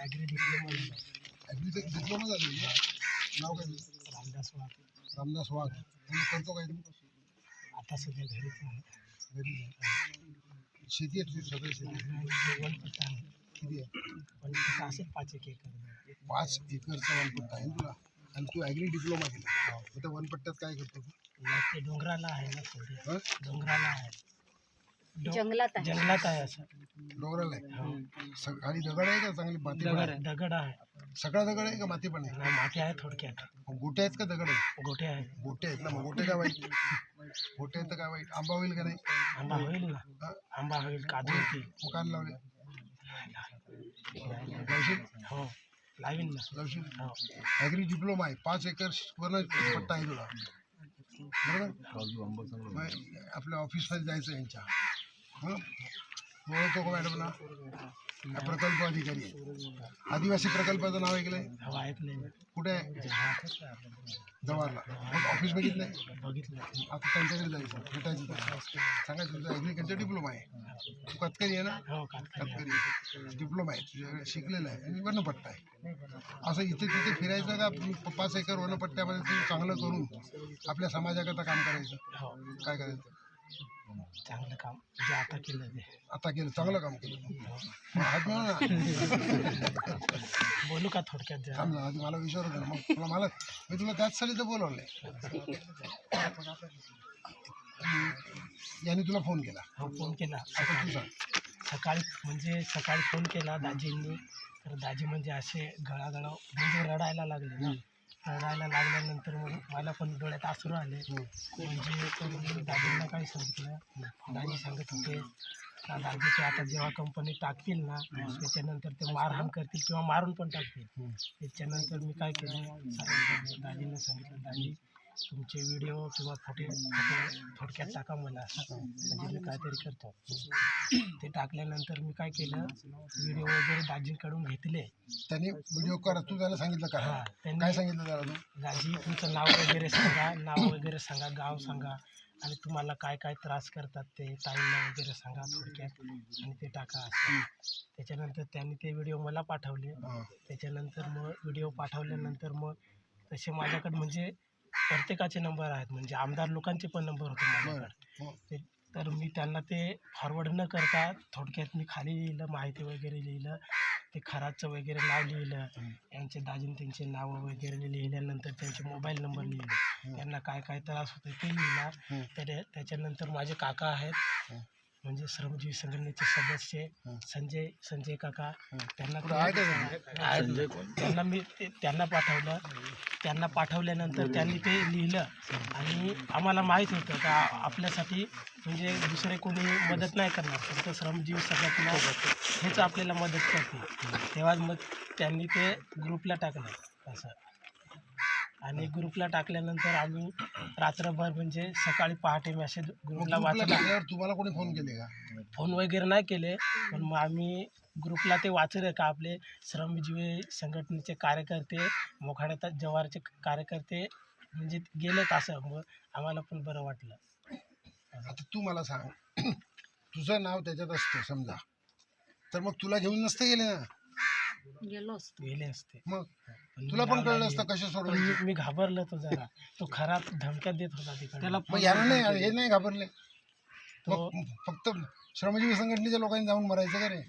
Agree diploma ॲग्रीचं diploma झालं नाव काय? रामदास वाघ. रामदास वाघ. करतो काय आता सध्या घरीच आहे. घरी. शेती आहे तुझी स्वतः शेती? आहे. वनपट्टा आहे. किती आहे? वनपट्टा असेल पाच एक एकर. पाच एकरचा वनपट्टा आहे तुला? आणि तू ॲग्री डिप्लोमा केला. मग त्या वनपट्ट्यात काय करतो डोंगराला आहे ना हं? डोंगराला आहे. जंगलात आहे. जंगलात आहे असं. डोंगराला आहे. स- खाली दगड आहे का? चांगली माती पण दगड आहे. दगड आहे. सगळा दगड आहे का माती पण आहे? नाही, माती आहे थोडक्यात. मग गोटे आहेत का दगड आहे गोटे आहे गोटे आहेत ना. मग गोटे काय वाईट? गोटे आहेत तर काय वाईट? आंबा होईल का नाही? आंबा होईल ना. हा? आंबा होईल काजू होतील. मग लावले. लावशील? हो. लावीन ना. लावशील? हो. ॲग्री डिप्लोमा आहे. पाच एकर वर्ण पट्टा आहे तुला. बरोबर? मग आपल्या ऑफिसमध्ये जायचं यांच्या. हं? ओळखतो का मॅडम ना हा. प्रकल्प अधिकारी आहे. आदिवासी प्रकल्पाचं नाव ऐकलंय? हो कुठे आहे? हा, जवाहरला ऑफिस बघितलंय? बघितलं आता त्यांच्याकडे जायचं भेटायचं. सांगायचं तुझा ॲग्रिकल्चर डिप्लोमा आहे. तू कतकरी आहे ना? हो कातकरी आहे. डिप्लोमा आहे. तुझ्याकडे शिकलेला आहे. आणि वनपट्टा आहे. असं इथे तिथे फिरायचं का? पाच एकर वनपट्ट्यामध्ये तू चांगलं करून आपल्या समाजाकरता काम करायचं? हो. काय करायचं? चांगलं काम जे आता केलं ते. आता केलं चांगलं काम केलं. मग हात मिळव ना. बोलू का थोडक्यात जरा? थांब ना आधी मला विचारू दे ना. मग तुला मला मी तुला त्याचसाठी तर बोलवलंय. यांनी तुला फोन केला. हो फोन केला. आता तू सांग. सकाळी म्हणजे सकाळी फोन केला दाजींनी. तर दाजी म्हणजे असे गळागळा म्हणजे रडायला लागले ना. रडायला लागल्यानंतर मग मला पण डोळ्यात आसरू आले. म्हणजे तर मी दाजींना काय सांगितलं दाजी सांगत होते का ते आता जेव्हा कंपनी टाकतील ना त्याच्यानंतर ते मारहाण करतील किंवा मारून पण टाकतील. त्याच्यानंतर मी काय केलं दाजींना सांगितलं दाजी तुमचे व्हिडिओ किंवा फोटो फोटो थोडक्यात टाका मला. म्हणजे मी काहीतरी करतो. ते टाकल्यानंतर मी काय केलं व्हिडिओ वगैरे दाजींकडून घेतले. त्यांनी व्हिडिओ कर. तू त्याला सांगितलं का? हा काय त्यांनी सांगितलं त्याला तू? दाजी तुमचं नाव वगैरे सांगा. नाव वगैरे सांगा गाव सांगा. आणि तुम्हाला काय काय त्रास करतात ते ताईंना वगैरे सांगा थोडक्यात. आणि ते टाका असं. त्याच्यानंतर त्यांनी ते व्हिडिओ मला पाठवले. त्याच्यानंतर मग व्हिडिओ पाठवल्यानंतर मग तसे माझ्याकडे म्हणजे प्रत्येकाचे नंबर आहेत. म्हणजे आमदार लोकांचे पण नंबर होते माझ्याकडे. तर मी त्यांना ते फॉरवर्ड न करता थोडक्यात मी खाली लिहिलं माहिती वगैरे लिहिलं ते खराचं वगैरे नाव लिहिलं यांचे दाजीन त्यांचे नावं वगैरे लिहिल्यानंतर त्यांचे मोबाईल नंबर लिहिले. त्यांना काय काय त्रास होतो ते लिहिला. तर त्याच्यानंतर माझे काका आहेत. म्हणजे श्रमजीवी संघटनेचे सदस्य. संजय संजय काका त्यांना. त्यांना मी ते त्यांना पाठवलं. त्यांना पाठवल्यानंतर त्यांनी ते लिहिलं. आणि आम्हाला माहीत होतं का आपल्यासाठी म्हणजे दुसरे कोणी मदत नाही करणार. फक्त श्रमजीवी संघटना हेच आपल्याला मदत करते. तेव्हा मग त्यांनी ते ग्रुपला टाकलं. असं. आणि ग्रुपला टाकल्यानंतर आम्ही रात्रभर म्हणजे सकाळी पहाटे मेसेज ग्रुपला वाचला. टाकल्यावर तुम्हाला कोणी फोन केले का? फोन वगैरे नाही केले पण मग आम्ही ग्रुपला ते वाचलं का आपले श्रमजीवी संघटनेचे कार्यकर्ते मोखाड्यात जवारचे कार्यकर्ते म्हणजे गेलेत असं. मग आम्हाला पण बरं वाटलं. आता तू मला सांग. तुझं नाव त्याच्यात असतं समजा. तर मग तुला घेऊन नसतं गेले ना? गेलो असतो. गेले असते. मग? तुला पण कळलं असतं. कशा पण सोडवायचे मी- मी घाबरलो तो जरा. तो खरा धमक्या देत होता तिकडे त्याला मग याला नाही हे नाही घाबरले. तो मग फक्त श्रमजीवी संघटनेच्या लोकांनी जाऊन मरायचं का रे?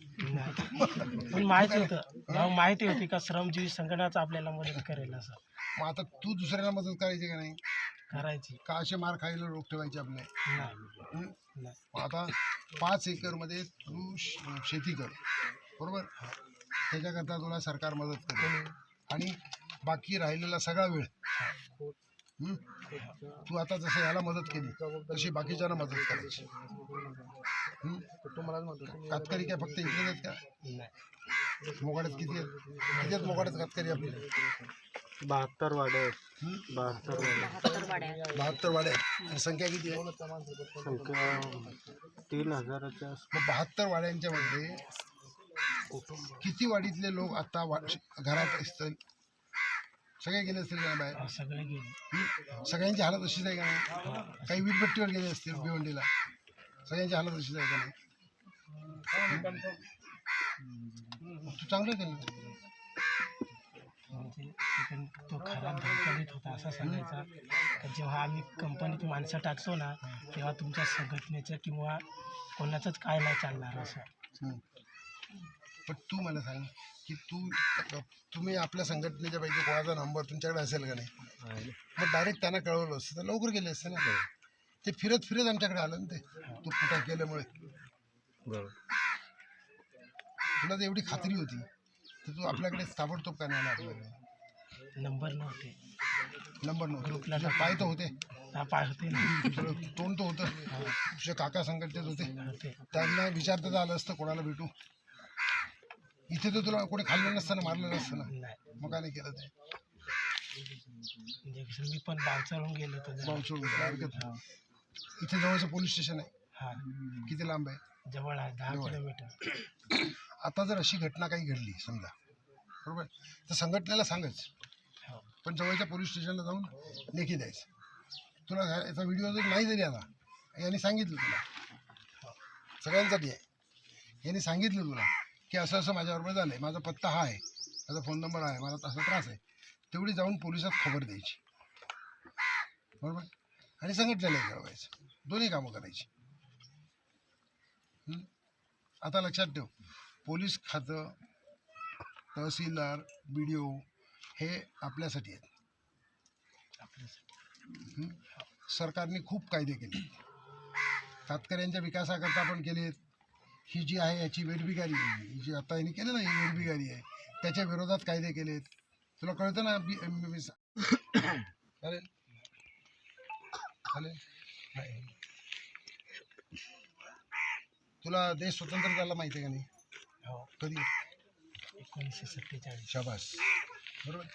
पण माहिती होतं. भाऊ माहिती होती का श्रमजीवी संघटनाच आपल्याला मदत करेल असं. मग आता तू दुसऱ्यांना मदत करायची का नाही? करायची. का असे मार खायला रोख ठेवायचे आपले नाही. हं? नाही मग आता पाच एकरमध्ये तू श- शेती कर. बरोबर? त्याच्याकरता तुला सरकार मदत करेल. आणि बाकी राहिलेला सगळा वेळ? तू आता जसं याला मदत केली तशी बाकीच्यांना मदत करायची. हं? कातकरी काय फक्त इकडेच आहेत का? नाही मोगाड्यात किती आहेत? किती आहेत मोगाड्यात कातकरी आपले? बहात्तर वाडे? बहात्तर वाडे बहात्तर वाड्या बहात्तर वाड्या आहेत. आणि संख्या किती आहे? संख्या तीन हजाराच्या बहात्तर वाड्यांच्या मध्ये किती वाडीतले लोक आता घरात असतील? सगळे गेले असतील का बाहेर? सगळे गेले? सगळ्यांची हालत अशीच आहे का नाही? काही वीटभट्टीवर गेले असतील भिवंडीला? सगळ्यांची हालत अशीच आहे का नाही? तू चांगलं केलं. खराब धमक्या देत होता असं सांगायचा. जेव्हा आम्ही कंपनीत माणसं टाकतो ना तेव्हा तुमच्या संघटनेचं किंवा कोणाचंच काय नाही चालणार असं. पण तू मला सांग की तू तुम्ही आपल्या संघटनेच्या पैकी कोणाचा नंबर तुमच्याकडे असेल का नाही? मग डायरेक्ट त्यांना कळवलं असतं तर लवकर गेले असते ना ते. फिरत फिरत आमच्याकडे आलं ना ते. तू कुठं केल्यामुळे तुला तर एवढी खात्री होती. तर तू आपल्याकडे ताबडतोब का नाही आला आपल्याकडे? नंबर नव्हते. नंबर नव्हता. पाय तर होते. पाय होते तोंड तर होतं. तुझे काका संघटनेत होते. त्यांना विचारता आलं असतं कोणाला भेटू? इथे तर तुला कोणी खाल्लं नसतं ना मारलं नसतं ना? मग काय नाही केलं ते? मी पण बाव चढून गेलो होतो जरा. बावचूळ होतं, हरकत नाही. इथे जवळचं पोलीस स्टेशन आहे. हा. किती लांब आहे? जवळ आहे दहा जवळ. किलोमीटर. आता जर अशी घटना काही घडली समजा. बरोबर? तर संघटनेला सांगच. हो. पण जवळच्या पोलीस स्टेशनला जाऊन लेखी द्यायचं. तुला ह्या- याचा व्हिडिओ जर नाही जरी आला यांनी सांगितलं तुला. सगळ्यांसाठी आहे. यांनी सांगितलं तुला. की असं असं माझ्याबरोबर झालं आहे माझा पत्ता हा आहे. माझा फोन नंबर आहे. मला तसा त्रास आहे. तेवढी जाऊन पोलिसात खबर द्यायची. बरोबर? आणि संघटनेला कळवायचं दोन्ही कामं करायची. आता लक्षात ठेव. पोलीस खातं तहसीलदार बी डी ओ हे आपल्यासाठी आहेत. आपल्यासाठी सरकारने खूप कायदे केले कातकऱ्यांच्या विकासाकरता पण केलेत. ही जी आहे याची वेठबिगारी आहे. ही जी आता यांनी केलं ना ही वेठबिगारी आहे. त्याच्या विरोधात कायदे केलेत. तुला कळतं ना बी चालेल. तुला देश स्वतंत्र झाला माहिती आहे का नाही? हो. कधी? एकोणीसशे सत्तेचाळीस. शाबास. बरोबर?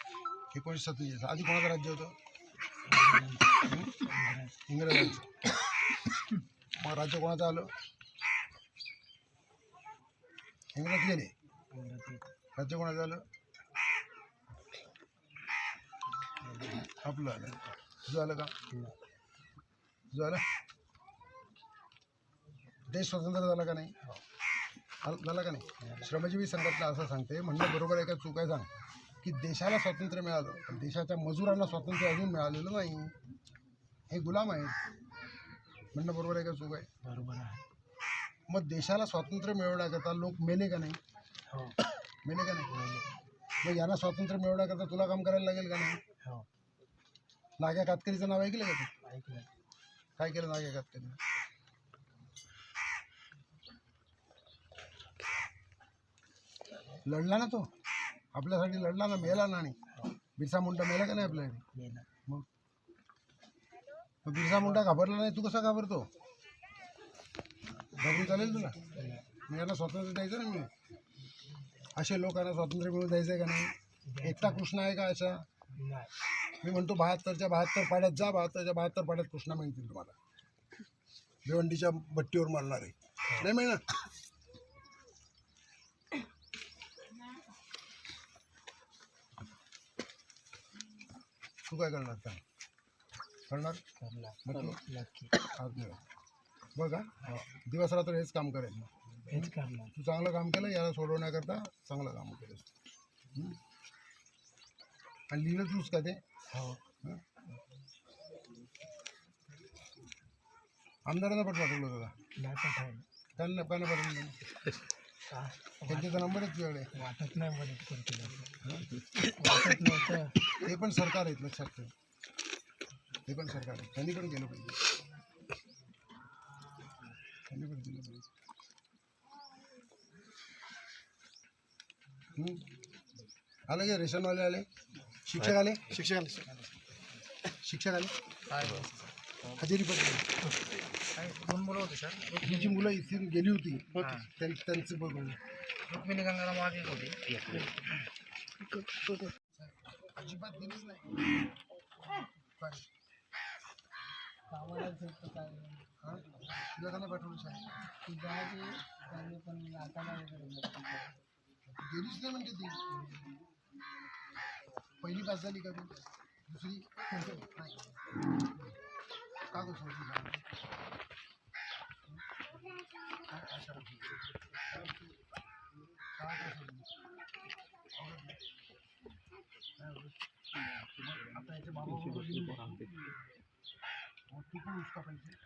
एकोणीसशे सत्तेचाळीस. आधी कोणाचं राज्य होतं? इंग्रजांचं. मग राज्य कोणाचं आलं? इंग्रज गेले राज्य आलं आपलं आलं आलं का? तुझं आलं देश स्वतंत्र झाला का नाही? आल- झाला का नाही? श्रमजीवी संघटना असं सांगते. म्हणणं बरोबर आहे का चूक आहे सांग. की देशाला स्वातंत्र्य मिळालं. पण देशाच्या मजुरांना स्वातंत्र्य अजून मिळालेलं नाही. हे गुलाम आहेत. म्हणणं बरोबर आहे का चूक आहे? बरोबर आहे. मग देशाला स्वातंत्र्य मिळवण्याकरता लोक मेले का नाही? हो. मेले का नाही? मग यांना स्वातंत्र्य मिळवण्याकरता तुला काम करायला लागेल का नाही? हो. नाग्या कातकरीचं नाव ऐकलं का तू? काय केलं नाग्या कातकरी लढला ना तो. आपल्यासाठी लढला ना मेला ना आणि. बिरसा मुंडा मेला का नाही आपल्यासाठी? मग? मग बिरसा मुंडा घाबरला नाही तू कसा घाबरतो? घाबरून चालेल तुला? मी यांना स्वातंत्र्य द्यायचं ना मी. असे लोकांना स्वातंत्र्य मिळून द्यायचं का नाही? एकटा कृष्ण आहे का असा? मी म्हणतो बहात्तरच्या बहात्तर पाड्यात जा बहात्तरच्या बहात्तर पाड्यात कृष्णा मिळतील तुम्हाला. भिवंडीच्या भट्टीवर मारणार आहे. नाही मिळणार? तू काय करणार? काय करणार? बघा दिवस रात्र हेच काम करेल हेच करणार तू चांगलं काम केलं याला सोडवण्याकरता चांगलं काम केलं हं? आणि लिहिलं तूच का ते? हो. आमदारांना पण पाठवलं होतं का त्यांना त्यांना पाठवलं का? त्यांचा नंबरच तुझ्याकडे वाटत नाही मदत करतील असं. वाटत नव्हतं. ते पण सरकार आहेत लक्षात ठेव ते पण सरकार आहे. त्यांनी पण केलं पाहिजे त्यांनी पण केलं पाहिजे हं? आले का रेशनवाले आले? शिक्षक आले? शिक्षक आले शिक्षक आले. हजेरी दोन मुलं होते सर. ही जी मुलं इथून गेली होती त्यां- त्यांचं बघून. रुक्मिणी गंगाला मागे होते. अजिबात गेलीच नाही. काय? हा? तुला का नाही पाठवलं शाळेत? गेलीच नाही म्हणजे ती पहिली पास झाली का तू दुसरी नाही का गं सोडली शाळा? काय कशाला? शाळा का सोडली? त्यांची दुसरी पोरं आमची. मग तू पण उसका पाहिजे हं?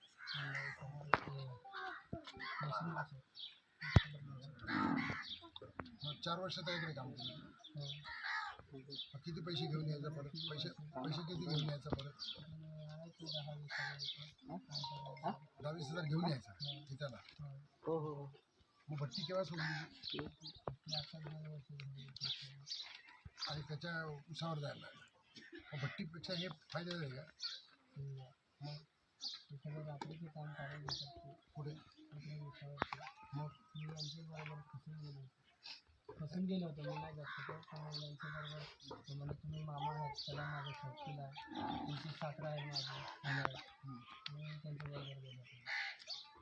चार वर्षात आहे इकडे काम केलं मग किती पैसे घेऊन यायचं परत? पैसे पैसे किती घेऊन यायचं परत? दहा वीस हजार घेऊन यायचा तिथला. हो हो हो. मग भट्टी केव्हा सोडली आणि त्याच्या उसावर जायला लागला. मग भट्टीपेक्षा हे फायद्याचं आहे का? मग पुढे? मग फसून गेलो. होतो. मी नाही जास्त तो पण यांच्याबरोबर मला तुम्ही मामा आहेत. सोबतीला तुमची साखर आहे माझी. मी त्यांच्याबरोबर गेलो होतो.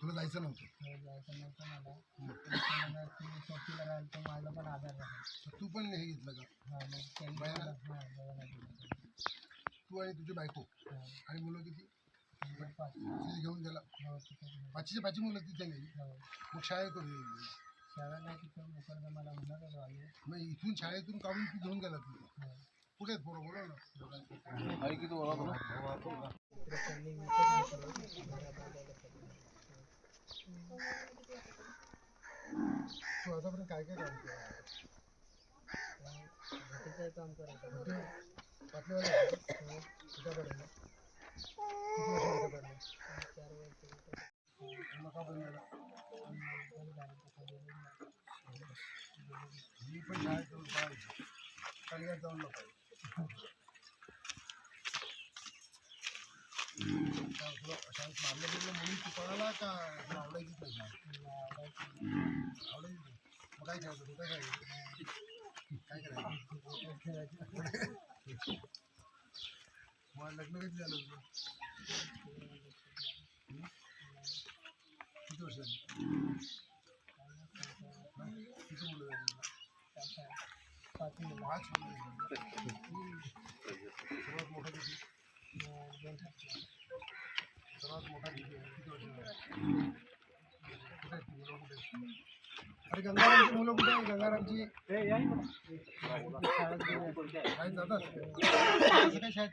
तुला जायचं नव्हतं? हो, जायचं नव्हतं मला. तुम्ही सोबतीला राहाल तर माझा पण आधार राहील. तू पण हे घेतलं का? हा मग त्यांनी हा. तू आणि तुझी बायको. आणि मुलं किती? घेऊन गेला. हो तिथं पाचशे पाचशे मुलं तिथे गेली. हो. मग शाळेत करून गेली. शाळा नाही तिथं मुकरदा मला होतो आम्ही मग इथून शाळेतून काढून तू घेऊन गेला तिथे. हो. कुठे आहेत पोरं? बोला ना. तू आतापर्यंत काय काय काम केलं? काम करायचं पाटलीवाला आहे का? हो. कुठं पडेल किती वर्ष कुठं पडलं चार वर्ष मग का बंद झाला पण झालं तसं गेलं नाही. मी पण शाळेत जाऊन पळायचो कलियात जाऊन नको तुला शाळेत मारलं गेलं म्हणून तू पळाला का तुला आवडायचीच नाही शाळा? आवडायची नाही. मग काय करायचं लग्न कधी झालं तुझं हं? किती वर्ष झाली हं? किती मुलं झाली तुला? पाच मुलं. पाच मुलं झाली. सर्वात मोठा किती अं, दोन हात. सर्वात मोठा किती आहे? किती वर्ष झाली? कुठे आहेत ती मुलं कुठे आहेत? अरे गंगारामची मुलं कुठे आहे गंगारामची. शाळेत जातात? कसं काय शाळेत